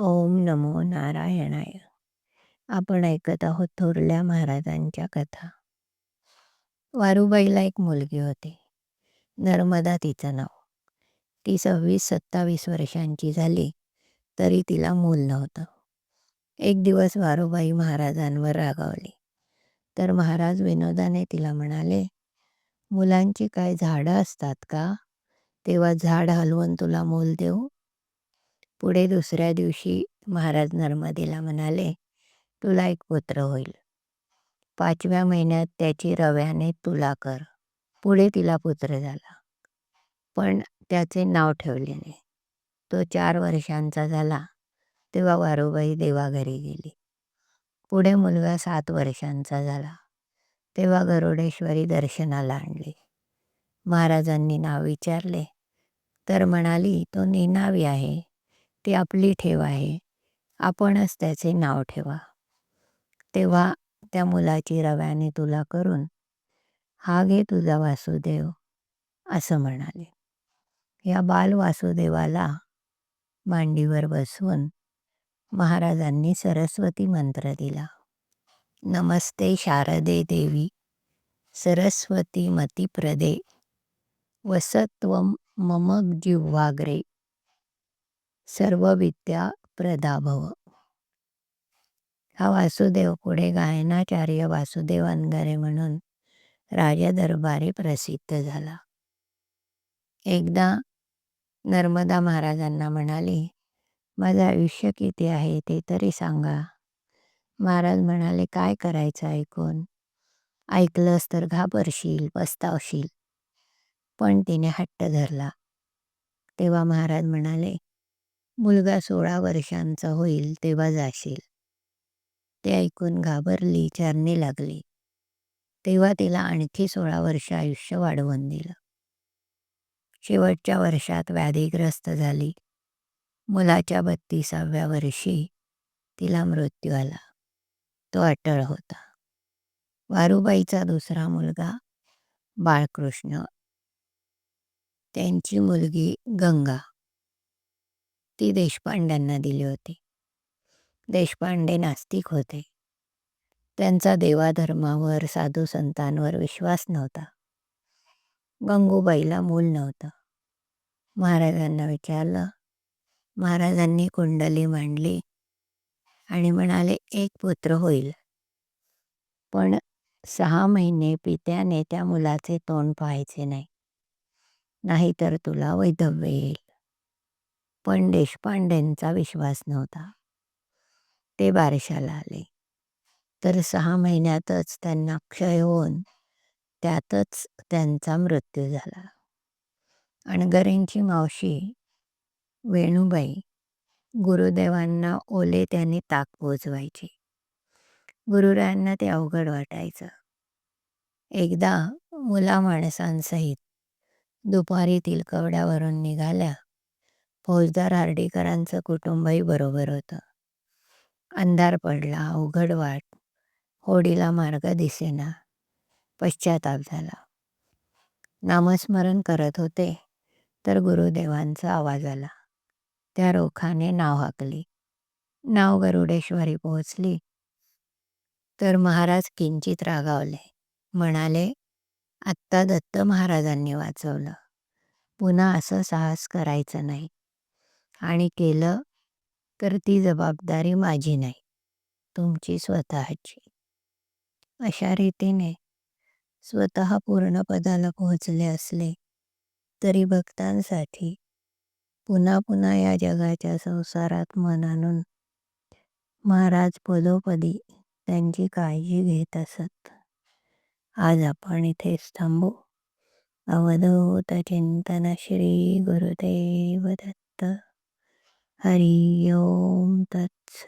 ओम नमो नारायणाय. आपण ऐकत आहोत थोरल्या महाराजांच्या कथा. वारुबाईला एक मुलगी होती. नर्मदा तिचं नाव. ती सव्वीस सत्तावीस वर्षांची झाली तरी तिला मूल नव्हतं. एक दिवस वारुबाई महाराजांवर रागावली. तर महाराज विनोदाने तिला म्हणाले मुलांची काय झाडं असतात का? तेव्हा झाड हलवून तुला मूल देऊ पुढे दुसऱ्या दिवशी महाराज नर्मदेला म्हणाले तुला एक पुत्र होईल. पाचव्या महिन्यात त्याची रव्याने तुला कर. पुढे तिला पुत्र झाला. पण त्याचे नाव ठेवले नाही. तो चार वर्षांचा झाला तेव्हा वारूबाई देवाघरी गेली. पुढे मुलगा सात वर्षांचा झाला तेव्हा गरुडेश्वरी दर्शनाला आणली. महाराजांनी नाव विचारले तर म्हणाली तो निनावी आहे. ती आपली ठेव आहे. आपणच त्याचे नाव ठेवा. तेव्हा त्या मुलाची रव्याने तुला करून हा घे तुझा वासुदेव असं म्हणाले. या बाल वासुदेवाला मांडीवर बसवून महाराजांनी सरस्वती मंत्र दिला. नमस्ते शारदे देवी सरस्वती मतिप्रदे वसत्व मम जिव्हाग्रे सर्व विद्या प्रदाभव. हा वासुदेव पुढे गायनाचार्य वासुदेव अनगारे म्हणून राजदरबारी प्रसिद्ध झाला. एकदा नर्मदा महाराजांना म्हणाली माझं आयुष्य किती आहे ते तरी सांगा. महाराज म्हणाले काय करायचं ऐकून? ऐकलंस तर घाबरशील पस्तावशील. पण तिने हट्ट धरला. तेव्हा महाराज म्हणाले मुलगा सोळा वर्षांचा होईल तेव्हा जाशील. ते ऐकून घाबरली चारणी लागली. तेव्हा तिला आणखी सोळा वर्ष आयुष्य वाढवून दिलं. शेवटच्या वर्षात व्याधीग्रस्त झाली. मुलाच्या बत्तीसाव्या वर्षी तिला मृत्यू आला. तो अटळ होता. वारुबाईचा दुसरा मुलगा बाळकृष्ण. त्यांची मुलगी गंगा. ती देशपांड्यांना दिली होती. देशपांडे नास्तिक होते. त्यांचा देवाधर्मावर साधू संतांवर विश्वास नव्हता. गंगूबाईला मूल नव्हतं. महाराजांना विचारलं. महाराजांनी कुंडली मांडली आणि म्हणाले एक पुत्र होईल. पण सहा महिने पित्याने त्या मुलाचे तोंड पाहायचे नाही. नाहीतर तुला वैधव्य येईल. पण देशपांडेंचा विश्वास नव्हता. ते बारशाला आले. तर सहा महिन्यातच त्यांना क्षय होऊन त्यातच त्यांचा मृत्यू झाला. अणगरेंची मावशी वेणूबाई गुरुदेवांना ओले त्यांनी ताक पोचवायची. गुरुरायांना ते अवघड वाटायचं. एकदा मुला माणसांसहित दुपारी तिलकवड्यावरून निघाल्या. फौजदार हार्डीकरांचं कुटुंबही बरोबर होतं. अंधार पडला अवघड वाट होडीला मार्ग दिसेना पश्चाताप झाला. नामस्मरण करत होते तर गुरुदेवांचा आवाज आला. त्या रोखाने नाव हाकली. नाव गरुडेश्वरी पोहोचली. तर महाराज किंचित रागावले. म्हणाले आत्ता दत्त महाराजांनी वाचवलं. पुन्हा असं साहस करायचं नाही. आणि केलं तर ती जबाबदारी माझी नाही तुमची स्वतःची. अशा रीतीने स्वतः पूर्णपदाला पोहोचले असले तरी भक्तांसाठी पुन्हा पुन्हा या जगाच्या संसारात मन आणून महाराज पदोपदी त्यांची काळजी घेत असत. आज आपण इथेच थांबू. अवधूत चिंतन श्री गुरुदेव दत्त. ハリオンタッツ